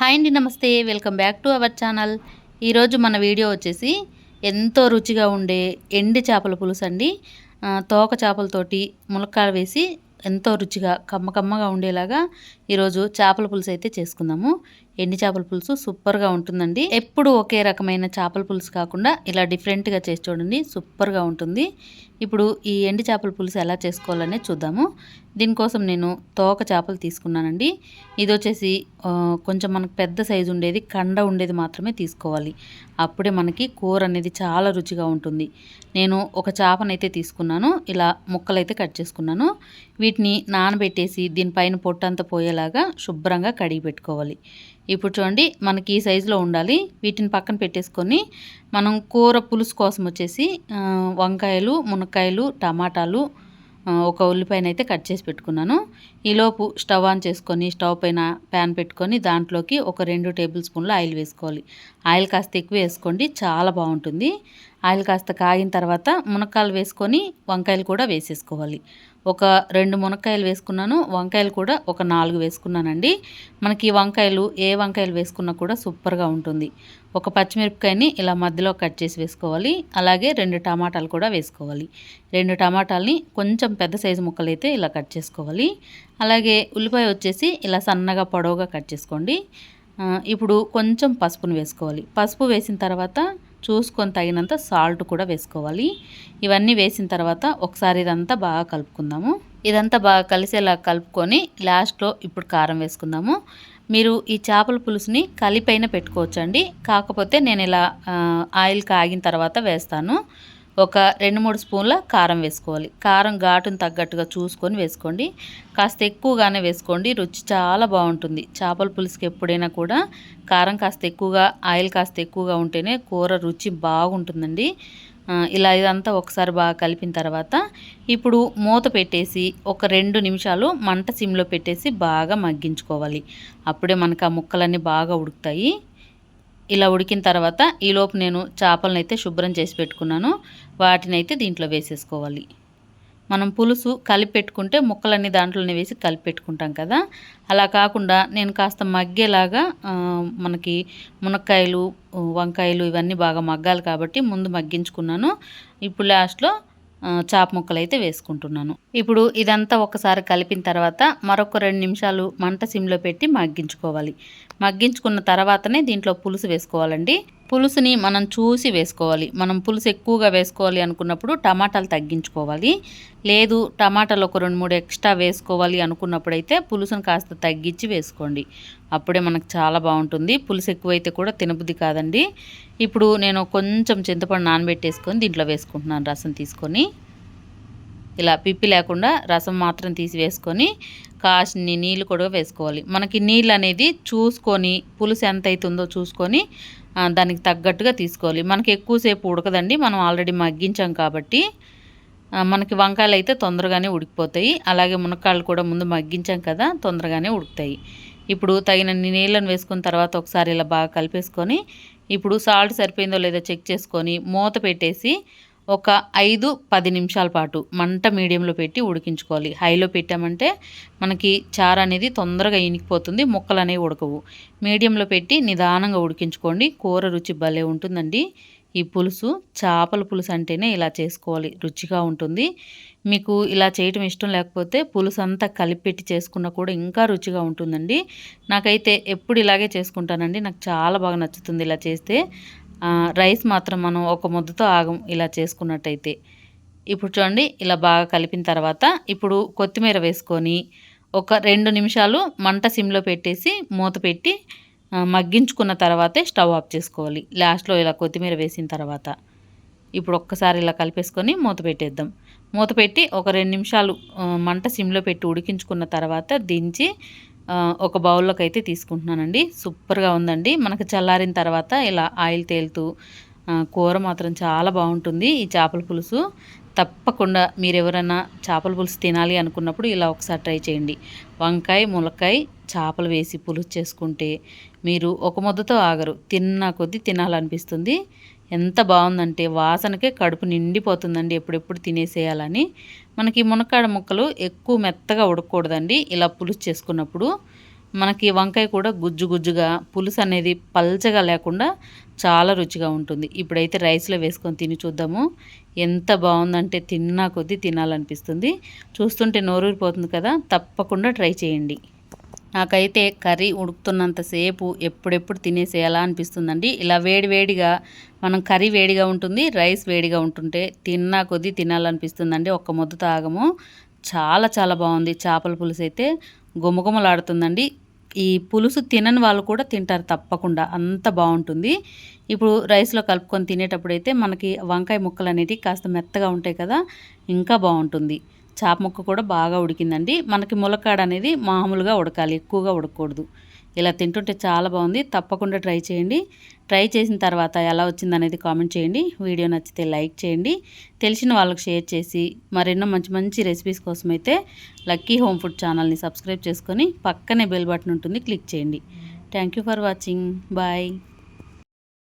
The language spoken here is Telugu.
హాయ్ అండి నమస్తే. Welcome back to our channel. ఈరోజు మన వీడియో వచ్చేసి ఎంతో రుచిగా ఉండే ఎండి చేపల పులుసు అండి. తోక చేపలతోటి ములక్కాడ వేసి ఎంతో రుచిగా కమ్మ కమ్మగా ఉండేలాగా ఈరోజు చేపల పులుసు అయితే చేసుకుందాము. ఎండి చేపల పులుసు సూపర్గా ఉంటుందండి. ఎప్పుడు ఒకే రకమైన చేపల పులుసు కాకుండా ఇలా డిఫరెంట్గా చేసి చూడండి సూపర్గా ఉంటుంది. ఇప్పుడు ఈ ఎండి చేపల పులుసు ఎలా చేసుకోవాలనే చూద్దాము. దీనికోసం నేను తోక చేపలు తీసుకున్నానండి. ఇది వచ్చేసి కొంచెం మనకు పెద్ద సైజు ఉండేది కండ ఉండేది మాత్రమే తీసుకోవాలి. అప్పుడే మనకి కూర అనేది చాలా రుచిగా ఉంటుంది. నేను ఒక చేపనైతే తీసుకున్నాను ఇలా ముక్కలైతే కట్ చేసుకున్నాను. వీటిని నానబెట్టేసి దీనిపైన పొట్టంతా పోయేలాగా శుభ్రంగా కడిగి పెట్టుకోవాలి. ఇప్పుడు చూడండి మనకి ఈ సైజులో ఉండాలి. వీటిని పక్కన పెట్టేసుకొని మనం కూర పులుసు కోసం వచ్చేసి వంకాయలు మునక్కాయలు టమాటాలు ఒక ఉల్లిపాయను అయితే కట్ చేసి పెట్టుకున్నాను. ఈలోపు స్టవ్ ఆన్ చేసుకొని స్టవ్ పైన ప్యాన్ పెట్టుకొని దాంట్లోకి ఒక రెండు టేబుల్ స్పూన్లు ఆయిల్ వేసుకోవాలి. ఆయిల్ కాస్త ఎక్కువ వేసుకోండి చాలా బాగుంటుంది. ఆయిల్ కాస్త కాగిన తర్వాత మునక్కాయలు వేసుకొని వంకాయలు కూడా వేసేసుకోవాలి. ఒక రెండు మునక్కాయలు వేసుకున్నాను. వంకాయలు కూడా ఒక నాలుగు వేసుకున్నానండి. మనకి వంకాయలు ఏ వంకాయలు వేసుకున్నా కూడా సూపర్గా ఉంటుంది. ఒక పచ్చిమిరపకాయని ఇలా మధ్యలో కట్ చేసి వేసుకోవాలి. అలాగే రెండు టమాటాలు కూడా వేసుకోవాలి. రెండు టమాటాలని కొంచెం పెద్ద సైజు ముక్కలు అయితే ఇలా కట్ చేసుకోవాలి. అలాగే ఉల్లిపాయ వచ్చేసి ఇలా సన్నగా పొడవుగా కట్ చేసుకోండి. ఇప్పుడు కొంచెం పసుపును వేసుకోవాలి. పసుపు వేసిన తర్వాత చూసుకొని తగినంత సాల్ట్ కూడా వేసుకోవాలి. ఇవన్నీ వేసిన తర్వాత ఒకసారి ఇదంతా బాగా కలుపుకుందాము. ఇదంతా బాగా కలిసేలా కలుపుకొని లాస్ట్లో ఇప్పుడు కారం వేసుకుందాము. మీరు ఈ చేపల పులుసుని కలిపైన పెట్టుకోవచ్చండి. కాకపోతే నేను ఇలా ఆయిల్ కాగిన తర్వాత వేస్తాను. ఒక రెండు మూడు స్పూన్ల కారం వేసుకోవాలి. కారం ఘాటును తగ్గట్టుగా చూసుకొని వేసుకోండి. కాస్త ఎక్కువగానే వేసుకోండి. రుచి చాలా బాగుంటుంది. చేపల పులుసుకి ఎప్పుడైనా కూడా కారం కాస్త ఎక్కువగా ఆయిల్ కాస్త ఎక్కువగా ఉంటేనే కూర రుచి బాగుంటుందండి. ఇలా ఇదంతా ఒకసారి బాగా కలిపిన తర్వాత ఇప్పుడు మూత పెట్టేసి ఒక రెండు నిమిషాలు మంట సిమ్లో పెట్టేసి బాగా మగ్గించుకోవాలి. అప్పుడే మనకు ఆ ముక్కలన్నీ బాగా ఉడుకుతాయి. ఇలా ఉడికిన తర్వాత ఈలోపు నేను చేపలను అయితే శుభ్రం చేసి పెట్టుకున్నాను. వాటిని అయితే దీంట్లో వేసేసుకోవాలి. మనం పులుసు కలిపి పెట్టుకుంటే ముక్కలన్నీ దాంట్లోనే వేసి కలిపి పెట్టుకుంటాం కదా. అలా కాకుండా నేను కాస్త మగ్గేలాగా మనకి మునక్కాయలు వంకాయలు ఇవన్నీ బాగా మగ్గాలి కాబట్టి ముందు మగ్గించుకున్నాను. ఇప్పుడు లాస్ట్లో చాప ముక్కలు అయితే వేసుకుంటున్నాను. ఇప్పుడు ఇదంతా ఒకసారి కలిపిన తర్వాత మరొక రెండు నిమిషాలు మంట సిమ్లో పెట్టి మగ్గించుకోవాలి. మగ్గించుకున్న తర్వాతనే దీంట్లో పులుసు వేసుకోవాలండి. పులుసుని మనం చూసి వేసుకోవాలి. మనం పులుసు ఎక్కువగా వేసుకోవాలి అనుకున్నప్పుడు టమాటాలు తగ్గించుకోవాలి. లేదు టమాటాలు ఒక రెండు మూడు ఎక్స్ట్రా వేసుకోవాలి అనుకున్నప్పుడైతే పులుసును కాస్త తగ్గించి వేసుకోండి. అప్పుడే మనకు చాలా బాగుంటుంది. పులుసు ఎక్కువైతే కూడా తినబుద్ధి కాదండి. ఇప్పుడు నేను కొంచెం చింతపండు నానబెట్టేసుకొని దీంట్లో వేసుకుంటున్నాను రసం తీసుకొని. ఇలా పిప్పి లేకుండా రసం మాత్రం తీసి వేసుకొని కాసిన్ని నీళ్ళు కూడా వేసుకోవాలి. మనకి నీళ్ళు అనేది చూసుకొని పులుసు ఎంత అవుతుందో చూసుకొని దానికి తగ్గట్టుగా తీసుకోవాలి. మనకి ఎక్కువసేపు ఉడకదండి. మనం ఆల్రెడీ మగ్గించాం కాబట్టి మనకి వంకాయలు అయితే తొందరగానే ఉడికిపోతాయి. అలాగే మునక్కాయలు కూడా ముందు మగ్గించాం కదా తొందరగానే ఉడుకుతాయి. ఇప్పుడు తగినన్ని నీళ్ళను వేసుకున్న తర్వాత ఒకసారి ఇలా బాగా కలిపేసుకొని ఇప్పుడు సాల్ట్ సరిపోయిందో లేదో చెక్ చేసుకొని మూత పెట్టేసి ఒక ఐదు పది నిమిషాల పాటు మంట మీడియంలో పెట్టి ఉడికించుకోవాలి. హైలో పెట్టామంటే మనకి చారు అనేది తొందరగా ఇనికిపోతుంది ముక్కలు అనేవి ఉడకవు. మీడియంలో పెట్టి నిదానంగా ఉడికించుకోండి. కూర రుచి భలే ఉంటుందండి. ఈ పులుసు చేపల పులుసు అంటేనే ఇలా చేసుకోవాలి రుచిగా ఉంటుంది. మీకు ఇలా చేయటం ఇష్టం లేకపోతే పులుసు అంతా కలిపి పెట్టి చేసుకున్నా కూడా ఇంకా రుచిగా ఉంటుందండి. నాకైతే ఎప్పుడు ఇలాగే చేసుకుంటానండి. నాకు చాలా బాగా నచ్చుతుంది ఇలా చేస్తే. రైస్ మాత్రం మనం ఒక ముద్దతో ఆగం ఇలా చేసుకున్నట్టయితే. ఇప్పుడు చూడండి ఇలా బాగా కలిపిన తర్వాత ఇప్పుడు కొత్తిమీర వేసుకొని ఒక రెండు నిమిషాలు మంట సిమ్లో పెట్టేసి మూత పెట్టి మగ్గించుకున్న తర్వాతే స్టవ్ ఆఫ్ చేసుకోవాలి. లాస్ట్లో ఇలా కొత్తిమీర వేసిన తర్వాత. ఇప్పుడు ఒక్కసారి ఇలా కలిపేసుకొని మూత పెట్టేద్దాం. మూత పెట్టి ఒక రెండు నిమిషాలు మంట సిమ్లో పెట్టి ఉడికించుకున్న తర్వాత దించి ఒక బౌల్లోకి అయితే తీసుకుంటున్నానండి. సూపర్గా ఉందండి. మనకు చల్లారిన తర్వాత ఇలా ఆయిల్ తేలుతూ కూర మాత్రం చాలా బాగుంటుంది. ఈ చేపల పులుసు తప్పకుండా మీరు ఎవరైనా చేపల పులుసు తినాలి అనుకున్నప్పుడు ఇలా ఒకసారి ట్రై చేయండి. వంకాయ ములక్కాయ చేపలు వేసి పులుసు చేసుకుంటే మీరు ఒక ముద్దతో ఆగరు. తిన్నా కొద్దీ తినాలనిపిస్తుంది. ఎంత బాగుందంటే వాసనకే కడుపు నిండిపోతుందండి ఎప్పుడెప్పుడు తినేసేయాలని. మనకి మునక్కాడ ముక్కలు ఎక్కువ మెత్తగా ఉడకూడదండి ఇలా పులుసు చేసుకున్నప్పుడు. మనకి వంకాయ కూడా గుజ్జు గుజ్జుగా పులుసు అనేది పల్చగా లేకుండా చాలా రుచిగా ఉంటుంది. ఇప్పుడైతే రైస్లో వేసుకొని తిని చూద్దాము. ఎంత బాగుందంటే తిన్నా కొద్దీ తినాలనిపిస్తుంది. చూస్తుంటే నోరూరిపోతుంది కదా తప్పకుండా ట్రై చేయండి. నాకైతే కర్రీ ఉడుకుతున్నంతసేపు ఎప్పుడెప్పుడు తినేసేయాలా అనిపిస్తుందండి. ఇలా వేడివేడిగా మనం కర్రీ వేడిగా ఉంటుంది రైస్ వేడిగా ఉంటుంటే తిన్నా కొద్దీ తినాలనిపిస్తుందండి. ఒక్క ముద్ద తాగము. చాలా చాలా బాగుంది. చేపల పులుసు అయితే గుమగుమలాడుతుందండి ఈ పులుసు తినని వాళ్ళు కూడా తింటారు తప్పకుండా. అంత బాగుంటుంది. ఇప్పుడు రైస్లో కలుపుకొని తినేటప్పుడు అయితే మనకి వంకాయ ముక్కలు అనేటివి కాస్త మెత్తగా ఉంటాయి కదా ఇంకా బాగుంటుంది. చేప ముక్క కూడా బాగా ఉడికిందండి. మనకి ములక్కాడ అనేది మామూలుగా ఉడకాలి ఎక్కువగా ఉడకకూడదు ఇలా తింటుంటే చాలా బాగుంది. తప్పకుండా ట్రై చేయండి. ట్రై చేసిన తర్వాత ఎలా వచ్చిందనేది కామెంట్ చేయండి. వీడియో నచ్చితే లైక్ చేయండి. తెలిసిన వాళ్ళకి షేర్ చేసి మరెన్నో మంచి మంచి రెసిపీస్ కోసం అయితే లక్కీ హోమ్ ఫుడ్ ఛానల్ని సబ్స్క్రైబ్ చేసుకొని పక్కనే బెల్ బటన్ ఉంటుంది క్లిక్ చేయండి. Thank you for watching. Bye.